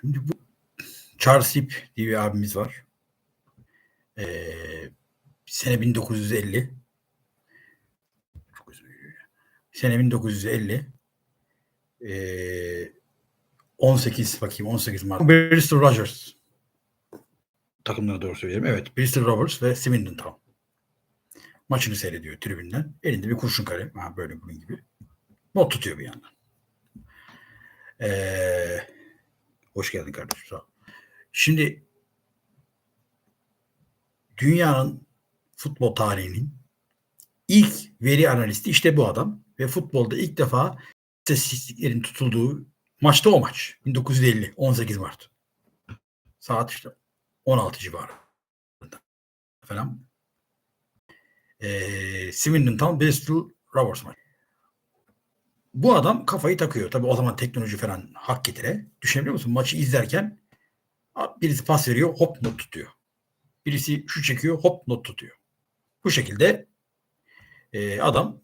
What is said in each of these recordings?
Şimdi bu Charles Hip diye bir abimiz var. Ee, sene 1950. Çok özür dilerim. Sene 1950. Ee, 18 bakayım 18 Mart. Bristol Rogers. Takımları doğru söyleyelim. Evet. Bristol Rovers ve Swindon Town. Maçını seyrediyor tribünden. Elinde bir kurşun kalem. Ha, böyle bunun gibi. Not tutuyor bir yandan. Ee, hoş geldin kardeşim. Sağ ol. Şimdi dünyanın futbol tarihinin ilk veri analisti işte bu adam ve futbolda ilk defa istatistiklerin tutulduğu maçta o maç. 1950 18 Mart. Saat işte 16 civarı falan. Ee, Swindon Town Bristol Rovers maçı. Bu adam kafayı takıyor. Tabii o zaman teknoloji falan hak getire. Düşünebiliyor musun? Maçı izlerken birisi pas veriyor hop not tutuyor. Birisi şu çekiyor hop not tutuyor. Bu şekilde e, adam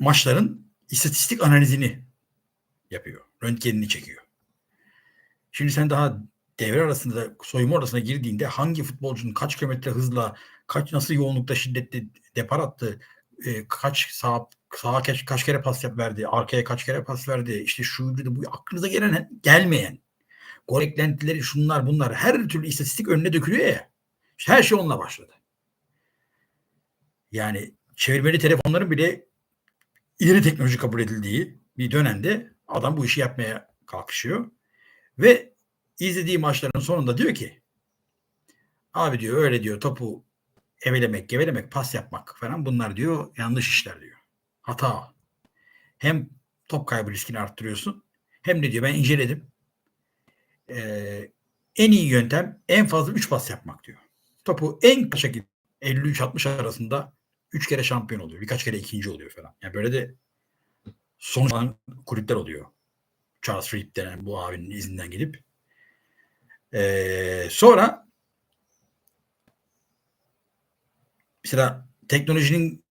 maçların istatistik analizini yapıyor. Röntgenini çekiyor. Şimdi sen daha devre arasında soyunma odasına girdiğinde hangi futbolcunun kaç kilometre hızla kaç nasıl yoğunlukta şiddetli depar attı e, kaç sağ sağa kaç, kaç kere pas verdi arkaya kaç kere pas verdi işte şu bu aklınıza gelen gelmeyen gol eklentileri şunlar bunlar her türlü istatistik önüne dökülüyor ya. İşte her şey onunla başladı. Yani çevirmeli telefonların bile ileri teknoloji kabul edildiği bir dönemde adam bu işi yapmaya kalkışıyor. Ve izlediği maçların sonunda diyor ki abi diyor öyle diyor topu evelemek, gevelemek, pas yapmak falan bunlar diyor yanlış işler diyor. Hata. Hem top kaybı riskini arttırıyorsun hem de diyor ben inceledim. Ee, en iyi yöntem en fazla 3 pas yapmak diyor. Topu en kısa şekilde 53-60 arasında 3 kere şampiyon oluyor. Birkaç kere ikinci oluyor falan. Yani böyle de sonuç alan kulüpler oluyor. Charles Reed denen bu abinin izinden gidip. Ee, sonra mesela teknolojinin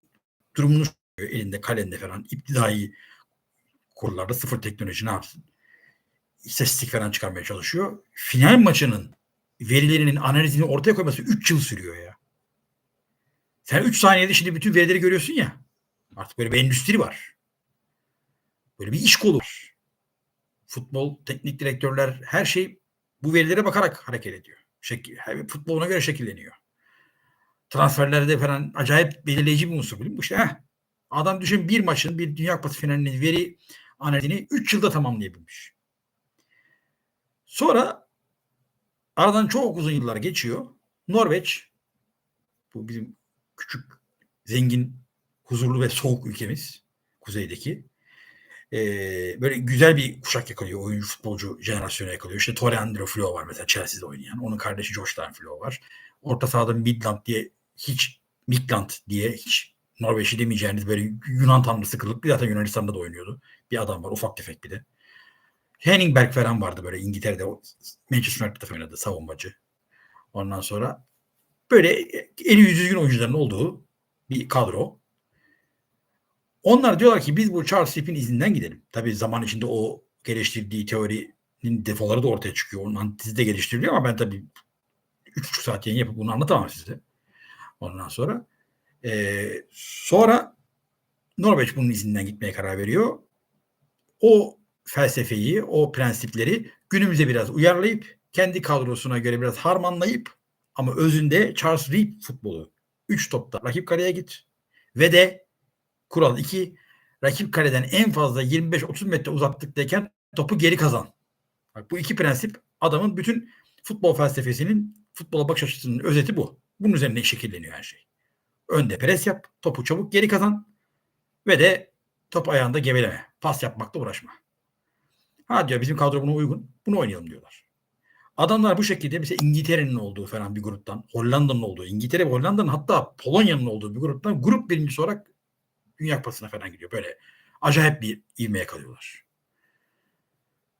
durumunu elinde kalende falan iptidai kurlarda sıfır teknoloji ne yapsın? İstatistik falan çıkarmaya çalışıyor. Final maçının verilerinin analizini ortaya koyması 3 yıl sürüyor ya. Sen 3 saniyede şimdi bütün verileri görüyorsun ya. Artık böyle bir endüstri var. Böyle bir iş kolu var. Futbol, teknik direktörler her şey bu verilere bakarak hareket ediyor. Şekil, futbol ona göre şekilleniyor. Transferlerde falan acayip belirleyici bir unsur. Biliyor musun? İşte, heh, adam düşün bir maçın bir Dünya Kupası finalinin veri analizini 3 yılda tamamlayabilmiş. Sonra aradan çok uzun yıllar geçiyor. Norveç bu bizim küçük, zengin, huzurlu ve soğuk ülkemiz kuzeydeki e, böyle güzel bir kuşak yakalıyor. Oyuncu, futbolcu jenerasyonu yakalıyor. İşte Tore Andro Flo var mesela Chelsea'de oynayan. Onun kardeşi Josh Flo var. Orta sahada Midland diye hiç Midland diye hiç Norveç'i demeyeceğiniz böyle Yunan tanrısı kılık bir zaten Yunanistan'da da oynuyordu. Bir adam var ufak tefek bir de. Henningberg falan vardı böyle İngiltere'de Manchester United'da oynadı savunmacı. Ondan sonra böyle eli yüzü düzgün oyuncuların olduğu bir kadro. Onlar diyorlar ki biz bu Charles Hip'in izinden gidelim. Tabii zaman içinde o geliştirdiği teorinin defoları da ortaya çıkıyor. Onun antitezi de geliştiriliyor ama ben tabii 3,5 saat yayın yapıp bunu anlatamam size. Ondan sonra e, sonra Norveç bunun izinden gitmeye karar veriyor. O felsefeyi, o prensipleri günümüze biraz uyarlayıp kendi kadrosuna göre biraz harmanlayıp ama özünde Charles Reed futbolu 3 topta rakip kaleye git ve de kural 2 rakip kaleden en fazla 25-30 metre uzaklıktayken topu geri kazan. Bak, bu iki prensip adamın bütün futbol felsefesinin futbola bakış açısının özeti bu. Bunun üzerine şekilleniyor her şey. Önde pres yap, topu çabuk geri kazan ve de top ayağında geveleme. Pas yapmakla uğraşma. Ha diyor bizim kadro buna uygun. Bunu oynayalım diyorlar. Adamlar bu şekilde mesela İngiltere'nin olduğu falan bir gruptan, Hollanda'nın olduğu, İngiltere ve Hollanda'nın hatta Polonya'nın olduğu bir gruptan grup birincisi olarak Dünya Kupası'na falan gidiyor. Böyle acayip bir ivmeye kalıyorlar.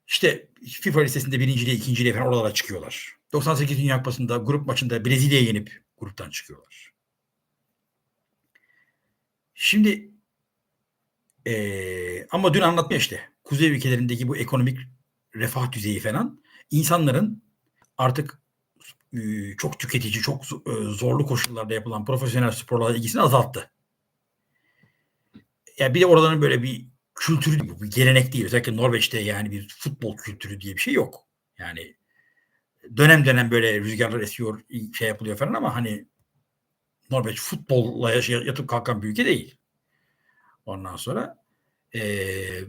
İşte FIFA listesinde birinciliğe, ikinciliğe falan oralara çıkıyorlar. 98 Dünya Kupası'nda grup maçında Brezilya'ya yenip gruptan çıkıyorlar. Şimdi ee, ama dün anlatma işte. Kuzey ülkelerindeki bu ekonomik refah düzeyi falan insanların artık e, çok tüketici, çok e, zorlu koşullarda yapılan profesyonel sporlarla ilgisini azalttı. Yani bir de oraların böyle bir kültürü bu, bir gelenek değil. Özellikle Norveç'te yani bir futbol kültürü diye bir şey yok. Yani dönem dönem böyle rüzgarlar esiyor, şey yapılıyor falan ama hani Norveç futbolla yatıp kalkan bir ülke değil. Ondan sonra ee,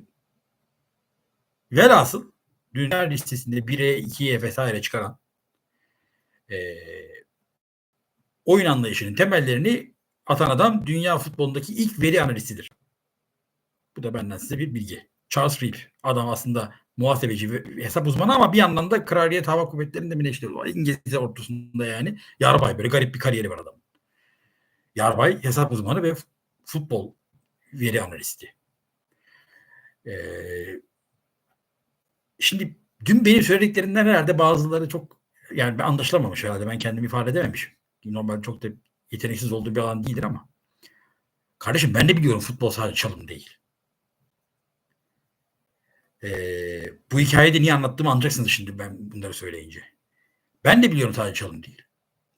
velhasıl dünya listesinde 1'e 2'ye vesaire çıkaran e, oyun anlayışının temellerini atan adam dünya futbolundaki ilk veri analistidir. Bu da benden size bir bilgi. Charles Reeve. Adam aslında muhasebeci hesap uzmanı ama bir yandan da Kraliyet Hava Kuvvetleri'nde mi ne işte İngiliz ordusunda yani yarbay böyle garip bir kariyeri var adam. Yarbay hesap uzmanı ve futbol veri analisti. Ee, şimdi dün benim söylediklerinden herhalde bazıları çok yani anlaşılamamış herhalde. Ben kendimi ifade edememişim. Normal çok da yeteneksiz olduğu bir alan değildir ama. Kardeşim ben de biliyorum futbol sadece çalım değil. Ee, bu hikayeyi de niye anlattığımı anlayacaksınız şimdi ben bunları söyleyince. Ben de biliyorum sadece çalım değil.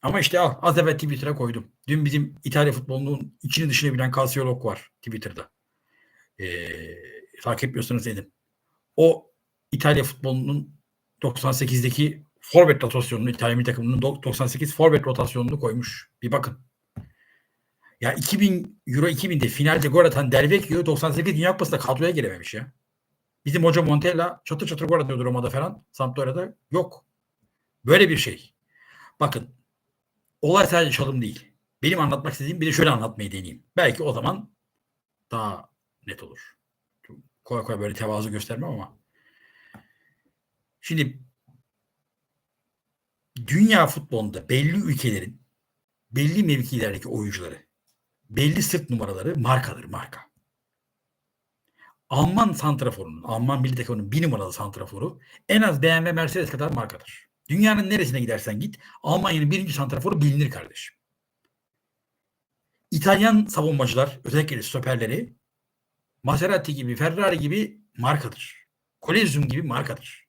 Ama işte al az evvel Twitter'a koydum. Dün bizim İtalya futbolunun içini dışını bilen Calciolog var Twitter'da. Ee, takip etmiyorsanız edin. O İtalya futbolunun 98'deki forvet rotasyonunu İtalya milli takımının 98 forvet rotasyonunu koymuş. Bir bakın. Ya 2000 Euro 2000'de finalde gol atan Del Vecchio 98 Dünya Kupası'nda kadroya girememiş ya. Bizim hoca Montella çatır çatır gol atıyordu Roma'da falan. Sampdoria'da yok. Böyle bir şey. Bakın olay sadece çalım değil. Benim anlatmak istediğim bir de şöyle anlatmayı deneyeyim. Belki o zaman daha net olur. Kolay kolay böyle tevazu göstermem ama. Şimdi dünya futbolunda belli ülkelerin belli mevkilerdeki oyuncuları belli sırt numaraları markadır marka. Alman santraforunun, Alman milli takımının bir numaralı santraforu en az BMW Mercedes kadar markadır. Dünyanın neresine gidersen git Almanya'nın birinci santraforu bilinir kardeşim. İtalyan savunmacılar özellikle stoperleri Maserati gibi, Ferrari gibi markadır. Kolezyum gibi markadır.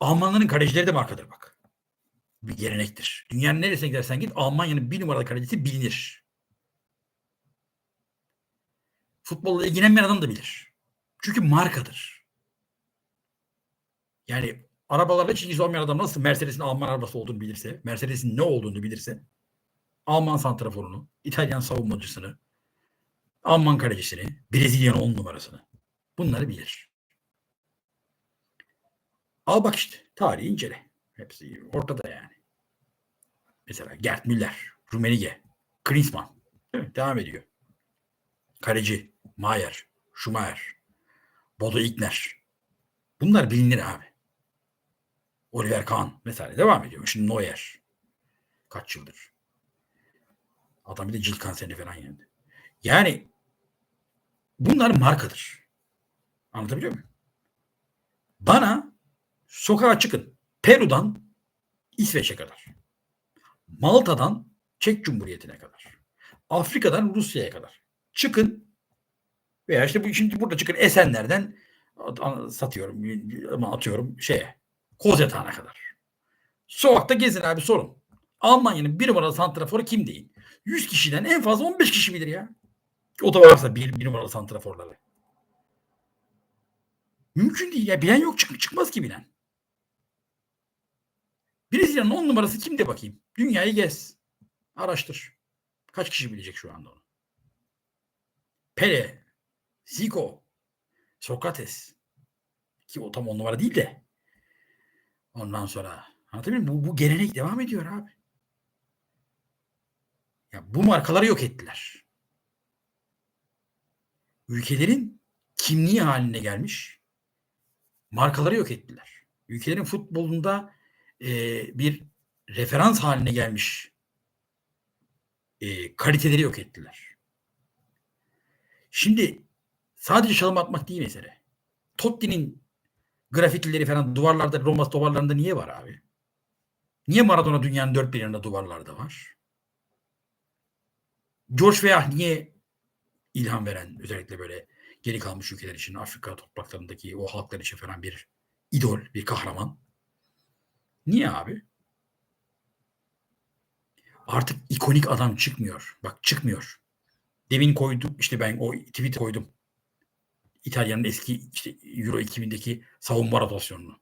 Almanların kalecileri de markadır bak. Bir gelenektir. Dünyanın neresine gidersen git Almanya'nın bir numaralı kalecisi bilinir. Futbolla ilgilenmeyen adam da bilir. Çünkü markadır. Yani arabalarla hiç ilgisi olmayan adam nasıl Mercedes'in Alman arabası olduğunu bilirse, Mercedes'in ne olduğunu bilirse, Alman santraforunu, İtalyan savunmacısını, Alman kalecisini, Brezilya'nın on numarasını. Bunları bilir. Al bak işte tarihi incele. Hepsi ortada yani. Mesela Gerd Müller, Rumenige, Klinsmann. Devam ediyor. Kaleci, Mayer, Schumacher, Bodo Igner. Bunlar bilinir abi. Oliver Kahn mesela devam ediyor. Şimdi Neuer. Kaç yıldır. Adam bir de cilt kanserini falan yendi. Yani bunlar markadır. Anlatabiliyor muyum? Bana sokağa çıkın. Peru'dan İsveç'e kadar. Malta'dan Çek Cumhuriyeti'ne kadar. Afrika'dan Rusya'ya kadar. Çıkın veya işte bu şimdi burada çıkın Esenler'den satıyorum ama atıyorum şeye Kozetan'a kadar. Sokakta gezin abi sorun. Almanya'nın bir numaralı santraforu kim değil? 100 kişiden en fazla 15 kişi bilir ya. O da varsa bir, bir numaralı santraforları. Mümkün değil ya. Bilen yok çık çıkmaz ki bilen. Brezilya'nın on numarası kim de bakayım. Dünyayı gez. Araştır. Kaç kişi bilecek şu anda onu? Pele, Zico, Sokrates. Ki o tam on numara değil de. Ondan sonra anlatabiliyor muyum? Bu, bu gelenek devam ediyor abi. Ya bu markaları yok ettiler. Ülkelerin kimliği haline gelmiş markaları yok ettiler. Ülkelerin futbolunda e, bir referans haline gelmiş e, kaliteleri yok ettiler. Şimdi sadece çalım atmak değil mesele. Totti'nin grafitileri falan duvarlarda Roma duvarlarında niye var abi? Niye Maradona dünyanın dört bir yanında duvarlarda var? George Weah niye ilham veren özellikle böyle geri kalmış ülkeler için Afrika topraklarındaki o halklar için falan bir idol, bir kahraman. Niye abi? Artık ikonik adam çıkmıyor. Bak çıkmıyor. Demin koydum işte ben o tweet koydum. İtalya'nın eski işte Euro 2000'deki savunma rotasyonunu.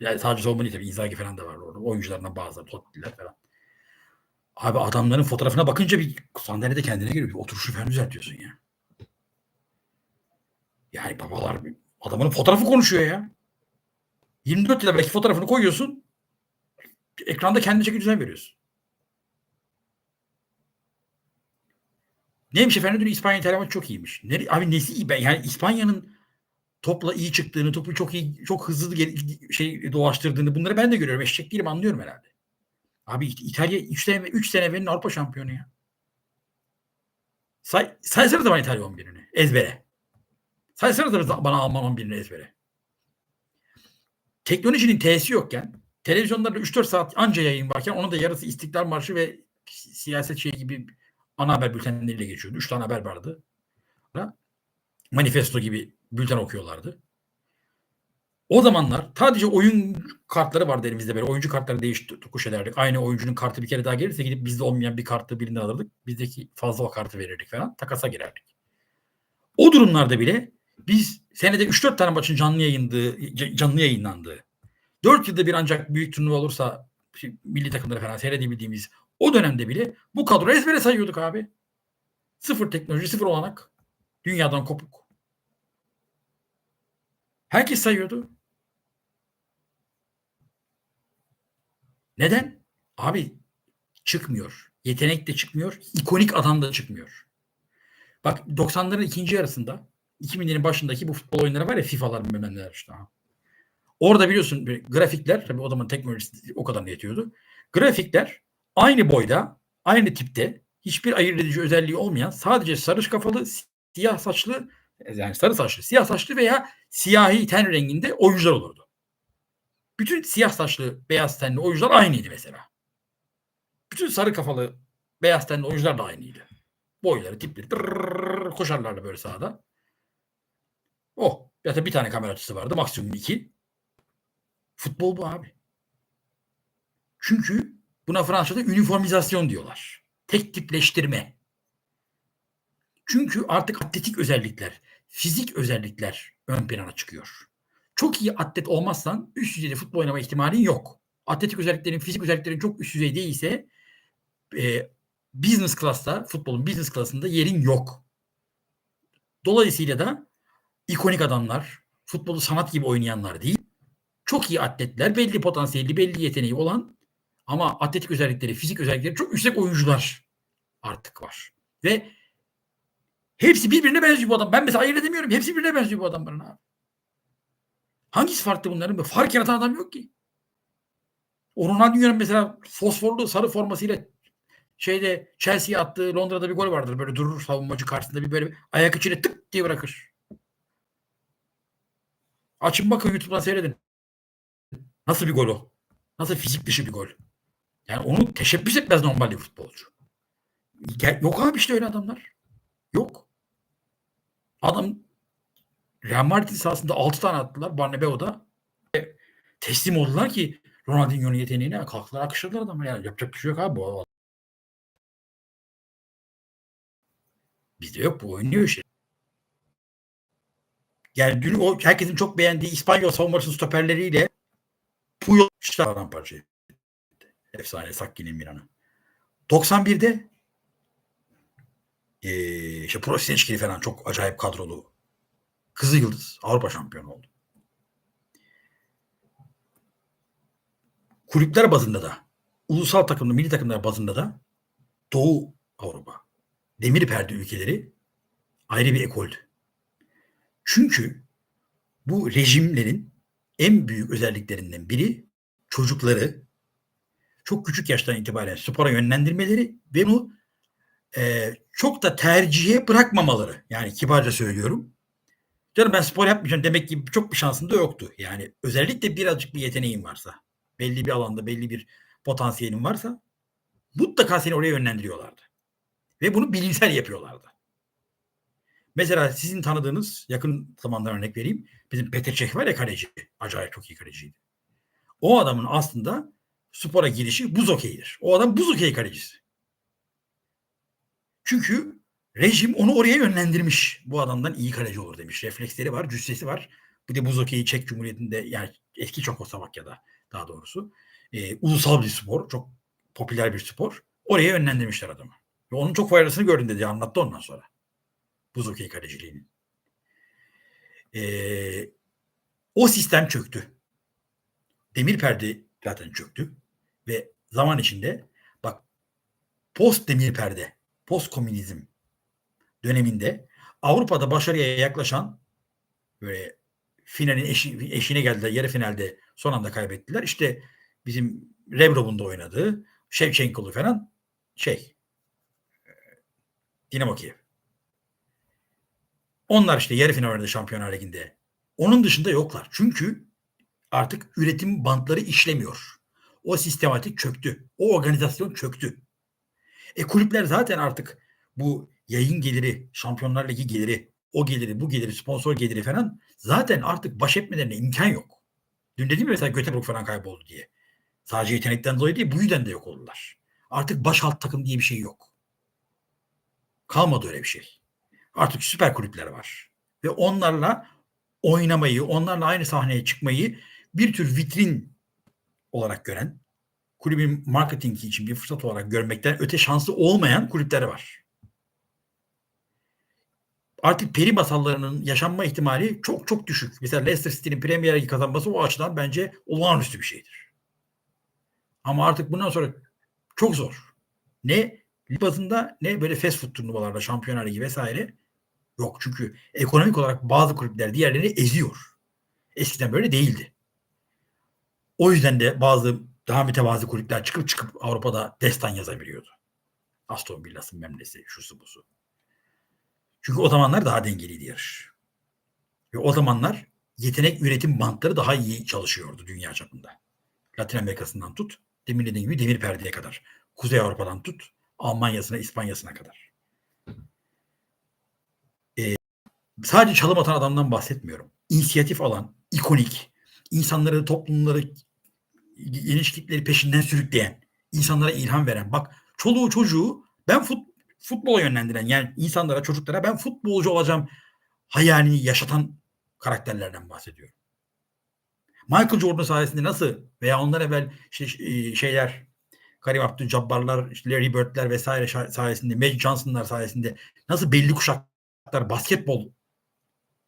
Yani sadece savunma değil tabii Inzaghi falan da var orada. Oyuncularından bazıları Totti'ler falan. Abi adamların fotoğrafına bakınca bir sandalyede kendine geliyor. Bir oturuşu falan düzeltiyorsun ya. Yani babalar adamın fotoğrafı konuşuyor ya. 24 yılda belki fotoğrafını koyuyorsun. Ekranda kendi çeki düzen veriyorsun. Neymiş efendim? Dün İspanya İtalya çok iyiymiş. Ne, abi nesi iyi? Ben, yani İspanya'nın topla iyi çıktığını, topu çok iyi, çok hızlı şey dolaştırdığını bunları ben de görüyorum. Eşek değilim anlıyorum herhalde. Abi İtalya 3 sene, 3 sene evvelin Avrupa şampiyonu ya. Say, saysana da bana İtalya 11'ini. Ezbere. Saysana da bana Alman 11'ini ezbere. Teknolojinin T'si yokken televizyonlarda 3-4 saat anca yayın varken onun da yarısı İstiklal Marşı ve si- siyaset şey gibi ana haber bültenleriyle geçiyordu. 3 tane haber vardı. Manifesto gibi bülten okuyorlardı. O zamanlar sadece oyun kartları vardı elimizde böyle. Oyuncu kartları değiş tokuş ederdik. Aynı oyuncunun kartı bir kere daha gelirse gidip bizde olmayan bir kartı birinden alırdık. Bizdeki fazla o kartı verirdik falan. Takasa girerdik. O durumlarda bile biz senede 3-4 tane maçın canlı yayındığı, ca- canlı yayınlandığı, 4 yılda bir ancak büyük turnuva olursa milli takımları falan seyredebildiğimiz o dönemde bile bu kadro ezbere sayıyorduk abi. Sıfır teknoloji, sıfır olanak. Dünyadan kopuk. Herkes sayıyordu. Neden? Abi çıkmıyor. Yetenek de çıkmıyor. ikonik adam da çıkmıyor. Bak 90'ların ikinci yarısında 2000'lerin başındaki bu futbol oyunları var ya FIFA'lar bilmem işte. ha. Orada biliyorsun grafikler tabii o zaman teknolojisi o kadar yetiyordu. Grafikler aynı boyda, aynı tipte hiçbir ayırt edici özelliği olmayan sadece sarış kafalı, siyah saçlı yani sarı saçlı, siyah saçlı veya siyahi ten renginde oyuncular olurdu. Bütün siyah saçlı, beyaz tenli oyuncular aynıydı mesela. Bütün sarı kafalı, beyaz tenli oyuncular da aynıydı. Boyları, tipleri tırrrr, koşarlardı böyle sahada. Oh. Ya bir tane kamera açısı vardı. Maksimum iki. Futbol bu abi. Çünkü buna Fransızca'da üniformizasyon diyorlar. Tek tipleştirme. Çünkü artık atletik özellikler, fizik özellikler ön plana çıkıyor. Çok iyi atlet olmazsan üst düzeyde futbol oynama ihtimalin yok. Atletik özelliklerin, fizik özelliklerin çok üst düzey değilse e, business class'ta, futbolun business class'ında yerin yok. Dolayısıyla da ikonik adamlar, futbolu sanat gibi oynayanlar değil, çok iyi atletler, belli potansiyeli, belli yeteneği olan ama atletik özellikleri, fizik özellikleri çok yüksek oyuncular artık var. Ve hepsi birbirine benziyor bu adam. Ben mesela ayırt edemiyorum. Hepsi birbirine benziyor bu adamların abi. Hangisi farklı bunların? Fark yaratan adam yok ki. O Ronaldinho'nun mesela fosforlu sarı formasıyla şeyde Chelsea'ye attığı Londra'da bir gol vardır. Böyle durur savunmacı karşısında bir böyle ayak içine tık diye bırakır. Açın bakın YouTube'dan seyredin. Nasıl bir gol o? Nasıl fizik dışı bir gol? Yani onu teşebbüs etmez normal bir futbolcu. Yok abi işte öyle adamlar. Yok. Adam Real Madrid sahasında 6 tane attılar Barnebeo'da. E, Teslim oldular ki Ronaldinho'nun yeteneğine kalktılar akışladılar adamı. Yani yapacak bir şey yok abi bu. Bizde yok bu oynuyor işte. Yani dün o herkesin çok beğendiği İspanyol savunmasının stoperleriyle Puyol işte paramparça etti. Efsane Sakki'nin Milan'ı. 91'de ee, işte Prosinecki falan çok acayip kadrolu Kızı Yıldız Avrupa şampiyonu oldu. Kulüpler bazında da ulusal takımlı milli takımlar bazında da Doğu Avrupa demir perde ülkeleri ayrı bir ekoldü. Çünkü bu rejimlerin en büyük özelliklerinden biri çocukları çok küçük yaştan itibaren spora yönlendirmeleri ve bunu e, çok da tercihe bırakmamaları. Yani kibarca söylüyorum. Canım ben spor yapmayacağım demek gibi çok bir şansın da yoktu. Yani özellikle birazcık bir yeteneğin varsa, belli bir alanda belli bir potansiyelin varsa mutlaka seni oraya yönlendiriyorlardı. Ve bunu bilimsel yapıyorlardı. Mesela sizin tanıdığınız yakın zamandan örnek vereyim. Bizim Petr Cech var ya kaleci. Acayip çok iyi kaleciydi. O adamın aslında spora girişi buz okeyidir. O adam buz okeyi kalecisi. Çünkü rejim onu oraya yönlendirmiş. Bu adamdan iyi kaleci olur demiş. Refleksleri var, cüssesi var. Bir de buz okeyi Çek Cumhuriyeti'nde yani eski Çekoslovakya'da daha doğrusu. E, ulusal bir spor. Çok popüler bir spor. Oraya yönlendirmişler adamı. Ve onun çok faydasını gördüm dedi. Anlattı ondan sonra. Buz okey kaleciliğinin. E, o sistem çöktü. Demir perde zaten çöktü. Ve zaman içinde bak post demir perde, post komünizm döneminde Avrupa'da başarıya yaklaşan böyle finalin eşi, eşine geldiler. Yarı finalde son anda kaybettiler. İşte bizim Rebrov'un da oynadığı Shevchenko'lu falan şey Dinamo Kiev. Onlar işte yarı final oynadı Şampiyonlar Ligi'nde. Onun dışında yoklar. Çünkü artık üretim bantları işlemiyor. O sistematik çöktü. O organizasyon çöktü. E kulüpler zaten artık bu yayın geliri, Şampiyonlar Ligi geliri, o geliri, bu geliri, sponsor geliri falan zaten artık baş etmelerine imkan yok. Dün dedim ya mesela Göteborg falan kayboldu diye. Sadece yetenekten dolayı değil bu yüzden de yok oldular. Artık baş alt takım diye bir şey yok. Kalmadı öyle bir şey. Artık süper kulüpler var. Ve onlarla oynamayı, onlarla aynı sahneye çıkmayı bir tür vitrin olarak gören, kulübün marketingi için bir fırsat olarak görmekten öte şansı olmayan kulüpler var. Artık peri masallarının yaşanma ihtimali çok çok düşük. Mesela Leicester City'nin Premier Ligi kazanması o açıdan bence olağanüstü bir şeydir. Ama artık bundan sonra çok zor. Ne lig bazında ne böyle fast food turnuvalarda Şampiyonlar Ligi vesaire yok. Çünkü ekonomik olarak bazı kulüpler diğerlerini eziyor. Eskiden böyle değildi. O yüzden de bazı daha mütevazi kulüpler çıkıp çıkıp Avrupa'da destan yazabiliyordu. Aston Villa'sın memlesi, şusu busu. Çünkü o zamanlar daha dengeliydi yarış. Ve o zamanlar yetenek üretim bantları daha iyi çalışıyordu dünya çapında. Latin Amerika'sından tut, demin dediğim gibi demir perdeye kadar. Kuzey Avrupa'dan tut, Almanya'sına, İspanya'sına kadar. Ee, sadece çalım atan adamdan bahsetmiyorum. İnisiyatif alan, ikonik, insanları, toplumları, geniş kitleri peşinden sürükleyen, insanlara ilham veren. Bak çoluğu çocuğu ben fut, futbola yönlendiren yani insanlara, çocuklara ben futbolcu olacağım hayalini yaşatan karakterlerden bahsediyorum. Michael Jordan sayesinde nasıl veya ondan evvel işte şeyler Karim Abdul-Jabbar'lar, işte Larry Bird'ler vesaire sayesinde, Magic Johnson'lar sayesinde nasıl belli kuşaklar basketbol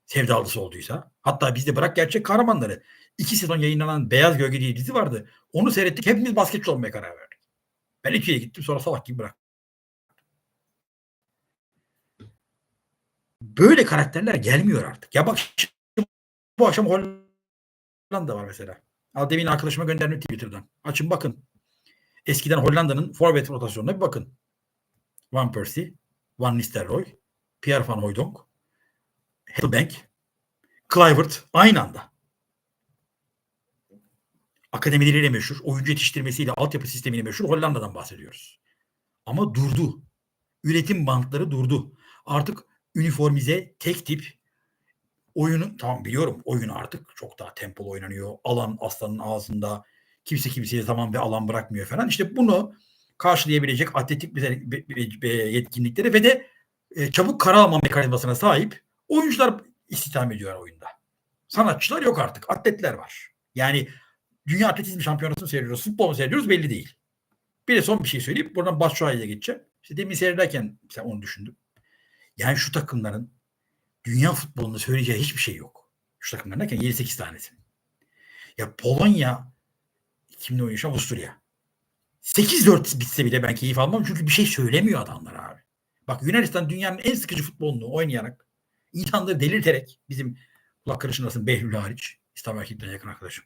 sevdalısı olduysa hatta bizde bırak gerçek kahramanları iki sezon yayınlanan Beyaz Gölge diye dizi vardı. Onu seyrettik. Hepimiz basketçi olmaya karar verdik. Ben ikiye gittim sonra salak gibi bıraktım. Böyle karakterler gelmiyor artık. Ya bak bu akşam Hollanda var mesela. Al demin arkadaşıma gönderdim Twitter'dan. Açın bakın. Eskiden Hollanda'nın forvet rotasyonuna bir bakın. Van Persie, Van Nistelrooy, Pierre van Hooijdonk, Hellbank, Kluivert aynı anda. Akademileriyle meşhur, oyuncu yetiştirmesiyle altyapı sistemiyle meşhur Hollanda'dan bahsediyoruz. Ama durdu. Üretim bantları durdu. Artık üniformize, tek tip oyunu tamam biliyorum oyun artık çok daha tempolu oynanıyor. Alan aslanın ağzında. Kimse kimseye zaman ve alan bırakmıyor falan. İşte bunu karşılayabilecek atletik yetkinlikleri ve de e, çabuk karar alma mekanizmasına sahip oyuncular istihdam ediyor oyunda. Sanatçılar yok artık. Atletler var. Yani Dünya Atletizm Şampiyonası'nı seyrediyoruz. Futbol mu seyrediyoruz belli değil. Bir de son bir şey söyleyip buradan Başşuay'a geçeceğim. İşte demin seyrederken mesela onu düşündüm. Yani şu takımların dünya futbolunda söyleyeceği hiçbir şey yok. Şu takımların derken 7-8 tanesi. Ya Polonya kimle oynuyor? Avusturya. 8-4 bitse bile ben keyif almam çünkü bir şey söylemiyor adamlar abi. Bak Yunanistan dünyanın en sıkıcı futbolunu oynayarak insanları delirterek bizim kulak karışınlasın Behlül hariç İstanbul Erkekler'e yakın arkadaşım.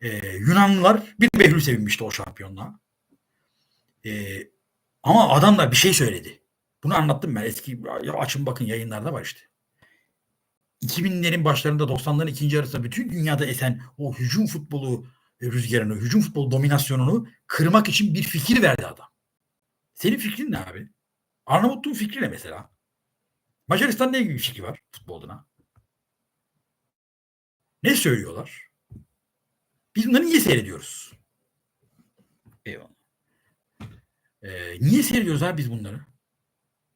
Ee, Yunanlılar bir Behlül sevinmişti o şampiyonluğa. Ee, ama adamlar bir şey söyledi. Bunu anlattım ben. Eski açın bakın yayınlarda var işte. 2000'lerin başlarında 90'ların ikinci yarısında bütün dünyada esen o hücum futbolu rüzgarını, hücum futbolu dominasyonunu kırmak için bir fikir verdi adam. Senin fikrin ne abi? Arnavutluğun fikri ne mesela? Macaristan'la ilgili bir fikri var futboluna. Ne söylüyorlar? Biz bunları niye seyrediyoruz? Eyvallah. Ee, niye seyrediyoruz abi biz bunları?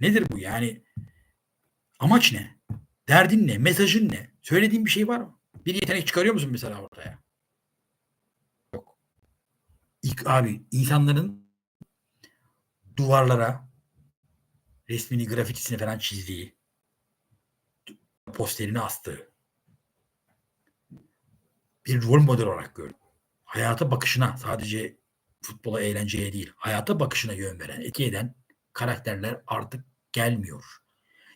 Nedir bu yani? Amaç ne? Derdin ne? Mesajın ne? Söylediğin bir şey var mı? Bir yetenek çıkarıyor musun mesela ortaya? Yok. İlk abi insanların duvarlara resmini, grafitisini falan çizdiği, posterini astığı bir rol model olarak gördüm. Hayata bakışına sadece futbola eğlenceye değil, hayata bakışına yön veren, etki eden karakterler artık gelmiyor.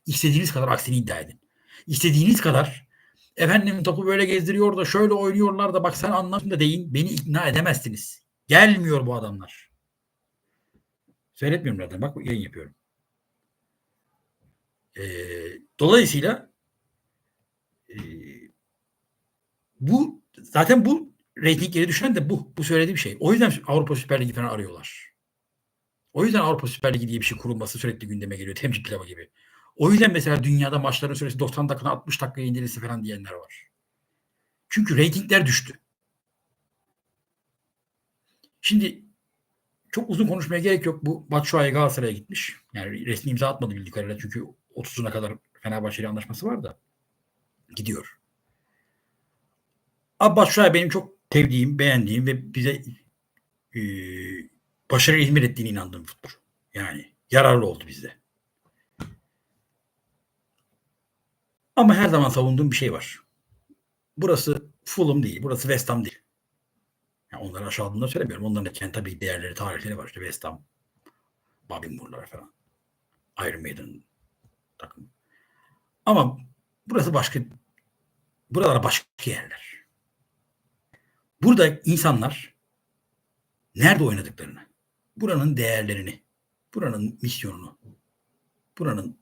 İstediğiniz kadar aksini iddia edin. İstediğiniz kadar efendim topu böyle gezdiriyor da şöyle oynuyorlar da bak sen anlamında da deyin beni ikna edemezsiniz. Gelmiyor bu adamlar. Seyretmiyorum zaten. Bak yayın yapıyorum. Ee, dolayısıyla e, bu zaten bu reytingleri düşen de bu. Bu söylediğim şey. O yüzden Avrupa Süper Ligi falan arıyorlar. O yüzden Avrupa Süper Ligi diye bir şey kurulması sürekli gündeme geliyor. Temsil pilava gibi. O yüzden mesela dünyada maçların süresi 90 dakikada 60 dakikaya indirilse falan diyenler var. Çünkü reytingler düştü. Şimdi çok uzun konuşmaya gerek yok. Bu Batshuayi Galatasaray'a gitmiş. Yani resmi imza atmadı bildiği kadarıyla. Çünkü 30'una kadar Fenerbahçe ile anlaşması var da. Gidiyor. Abi Batshuayi benim çok sevdiğim, beğendiğim ve bize e, başarı hizmet ettiğine inandığım futbol. Yani yararlı oldu bizde. Ama her zaman savunduğum bir şey var. Burası Fulham değil, burası West Ham değil. Yani onları aşağıladığında söylemiyorum. Onların da kendi tabii değerleri, tarihleri var. İşte West Ham, Bobby Moore'lar falan. Iron Maiden takım. Ama burası başka, buralar başka yerler. Burada insanlar nerede oynadıklarını, buranın değerlerini, buranın misyonunu, buranın,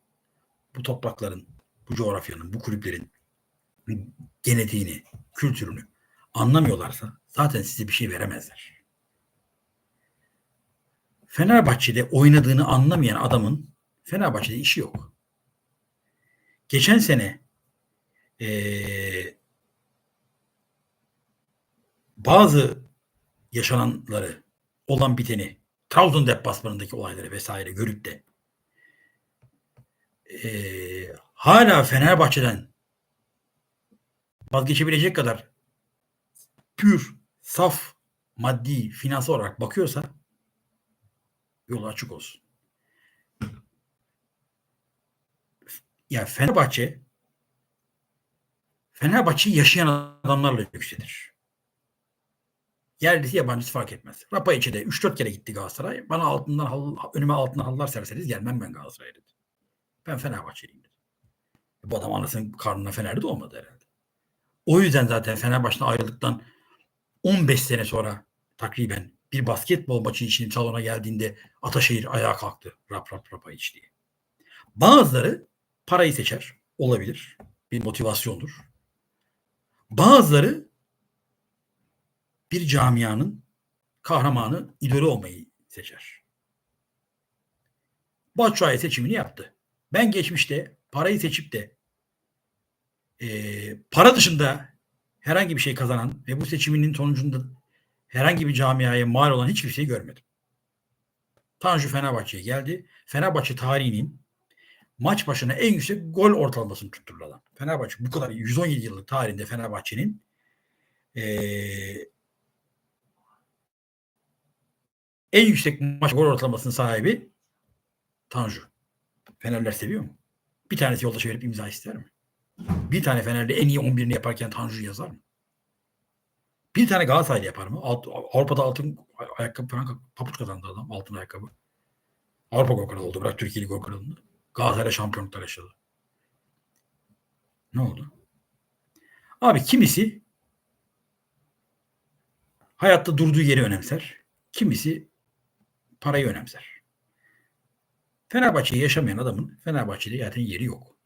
bu toprakların, bu coğrafyanın, bu kulüplerin genetiğini, kültürünü anlamıyorlarsa zaten size bir şey veremezler. Fenerbahçe'de oynadığını anlamayan adamın Fenerbahçe'de işi yok. Geçen sene ee, bazı yaşananları, olan biteni, Trabzon deplasmanındaki olayları vesaire görüp de ee, hala Fenerbahçe'den vazgeçebilecek kadar pür, saf, maddi, finansal olarak bakıyorsa yolu açık olsun. Ya Fenerbahçe Fenerbahçe yaşayan adamlarla yükselir. Yerlisi yabancısı fark etmez. Rapa içinde 3-4 kere gitti Galatasaray. Bana altından halı, önüme altına halılar serseniz gelmem ben Galatasaray'a dedi. Ben Fenerbahçeliyim dedi. Bu adam anasının karnına Fener'de de olmadı herhalde. O yüzden zaten Fenerbahçe'den ayrıldıktan 15 sene sonra takriben bir basketbol maçı için salona geldiğinde Ataşehir ayağa kalktı. Rap rap rapa iç diye. Bazıları parayı seçer. Olabilir. Bir motivasyondur. Bazıları bir camianın kahramanı, idolü olmayı seçer. Batshuayi seçimini yaptı. Ben geçmişte parayı seçip de e, para dışında herhangi bir şey kazanan ve bu seçiminin sonucunda herhangi bir camiaya mal olan hiçbir şey görmedim. Tanju Fenerbahçe'ye geldi. Fenerbahçe tarihinin maç başına en yüksek gol ortalamasını tutturdu adam. Fenerbahçe bu kadar 117 yıllık tarihinde Fenerbahçe'nin ee, en yüksek maç gol ortalamasının sahibi Tanju. Fenerler seviyor mu? Bir tanesi yolda verip imza ister mi? Bir tane Fener'de en iyi 11'ini yaparken Tanju yazar mı? Bir tane Galatasaray'da yapar mı? Alt, Avrupa'da altın ayakkabı falan papuç kazandı adam. Altın ayakkabı. Avrupa gol kralı oldu. Bırak Türkiye'li gol kralını. Galatasaray şampiyonluklar yaşadı. Ne oldu? Abi kimisi hayatta durduğu yeri önemser. Kimisi parayı önemser. Fenerbahçe'yi yaşamayan adamın Fenerbahçe'de zaten yeri yok.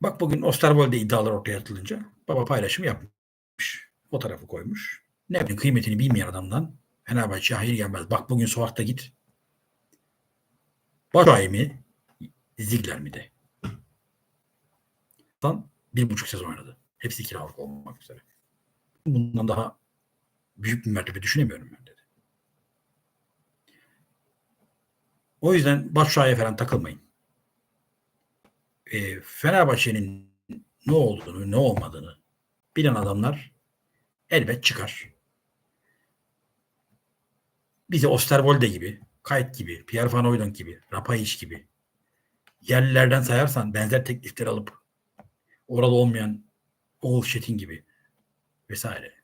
Bak bugün Osterwold'de iddialar ortaya atılınca baba paylaşım yapmış. Fotoğrafı koymuş. Ne bileyim kıymetini bilmeyen adamdan Fenerbahçe'ye hayır gelmez. Bak bugün sokakta git. Başakşehir mi? Ziegler mi de. Tam bir buçuk sezon oynadı. Hepsi kiralık olmak üzere. Bundan daha büyük bir mertebe düşünemiyorum ben dedi. O yüzden Başşuay'a falan takılmayın. E, Fenerbahçe'nin ne olduğunu, ne olmadığını bilen adamlar elbet çıkar. Bize Osterwolde gibi, Kayt gibi, Pierre Van Hooydonk gibi, Rapayic gibi yerlilerden sayarsan benzer teklifleri alıp orada olmayan Oğul Şetin gibi vesaire.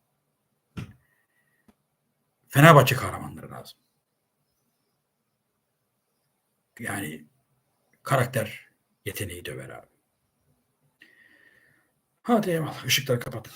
Fenerbahçe kahramanları lazım. Yani karakter yeteneği döver abi. Hadi eyvallah. Işıkları kapatın.